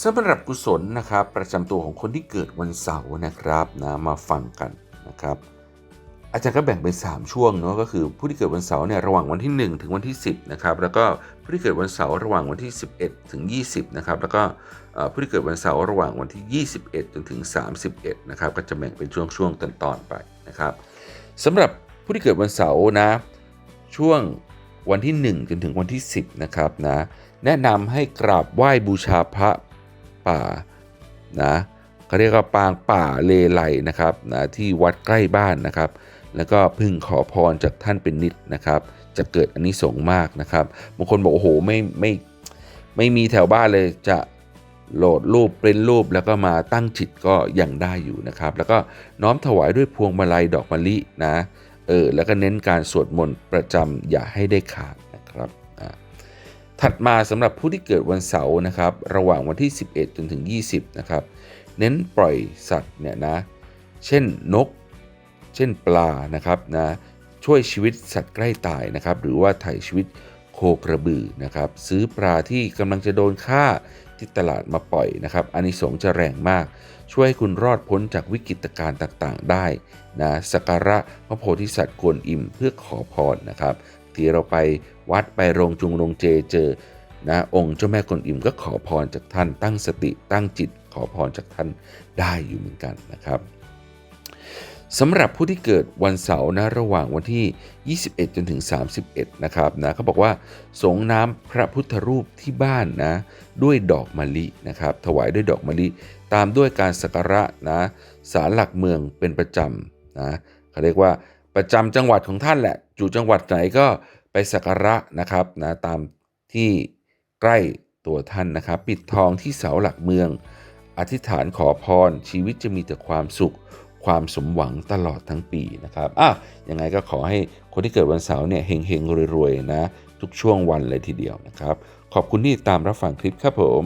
สำหรับกุศลนะครับประจำตัวของคนที่เกิดวันเสาร์นะครับนะมาฟังกันนะครับ อาจารย์ก็แบ่งเป็น 3 ช่วงเนาะก็คือผู้ที่เกิดวันเสาร์เนี่ยระหว่างวันที่ 1 ถึงวันที่ 10นะครับแล้วก็ผู้ที่เกิดวันเสาร์ระหว่างวันที่ 11 ถึง 20นะครับแล้วก็ผู้ที่เกิดวันเสาร์ระหว่างวันที่ 21 จนถึง 31นะครับก็จะแบ่งเป็นช่วงๆตอนๆไปนะครับสำหรับผู้ที่เกิดวันเสาร์นะช่วงวันที่ 1 จนถึงวันที่ 10นะครับนะแนะนำให้กราบไหว้บูชาพระ ป่านะเขาเรียกว่าปางป่าเลไลนะครับนะที่วัดใกล้บ้านนะครับ แล้วก็พึ่งขอพรจากท่านเป็นนิดนะครับ จะเกิดอันนี้สงมากนะครับบางคนบอกโอ้โหไม่ไม่ไม่มีแถวบ้านเลยจะโหลดรูปเป็นรูปแล้วก็มาตั้งจิตก็ยังได้อยู่นะครับ แล้วก็น้อมถวายด้วยพวงมาลัยดอกมะลินะเออแล้วก็เน้นการสวดมนต์ประจำอย่าให้ได้ขาด ถัดมาสำหรับผู้ที่เกิดวันเสาร์นะครับระหว่างวันที่ 11 จนถึง 20 นะครับ เน้นปล่อยสัตว์เนี่ยนะเช่นนก เช่นปลานะครับนะช่วยชีวิตสัตว์ใกล้ตายนะครับ หรือว่าถ่ายชีวิตโคกระบือนะครับ ซื้อปลาที่กำลังจะโดนฆ่าที่ตลาดมาปล่อยนะครับอานิสงส์จะแรงมาก ช่วยให้คุณรอดพ้นจากวิกฤตการณ์ต่างๆ ได้นะสักการะพระโพธิสัตว์กวนอิมเพื่อขอพรนะครับ ที่เราไปวัดไปโรงจุงโรงเจเจอนะองค์เจ้าแม่กวนอิมก็ขอพรจากท่านตั้งสติตั้งจิตขอพรจากท่านได้อยู่เหมือนกันนะครับสำหรับผู้ที่เกิดวันเสาร์นะระหว่างวันที่ 21 จนถึง 31 นะครับนะเขาบอกว่าสงน้ำพระพุทธรูปที่บ้านนะด้วยดอกมะลินะครับถวายด้วยดอกมะลิ ตามด้วยการสักการะนะศาลหลักเมืองเป็นประจำนะเขาเรียกว่า ประจำจังหวัดของท่านแหละอยู่จังหวัดไหนก็ไปสักการะนะครับนะตามที่ใกล้ตัวท่านนะครับ ปิดทองที่เสาหลักเมือง อธิษฐานขอพร ชีวิตจะมีแต่ความสุข ความสมหวังตลอดทั้งปีนะครับอะยังไงก็ขอให้คนที่เกิดวันเสาร์เนี่ยเฮงๆรวยๆนะ ทุกช่วงวันเลยทีเดียวนะครับ ขอบคุณที่ตามรับฟังคลิปครับผม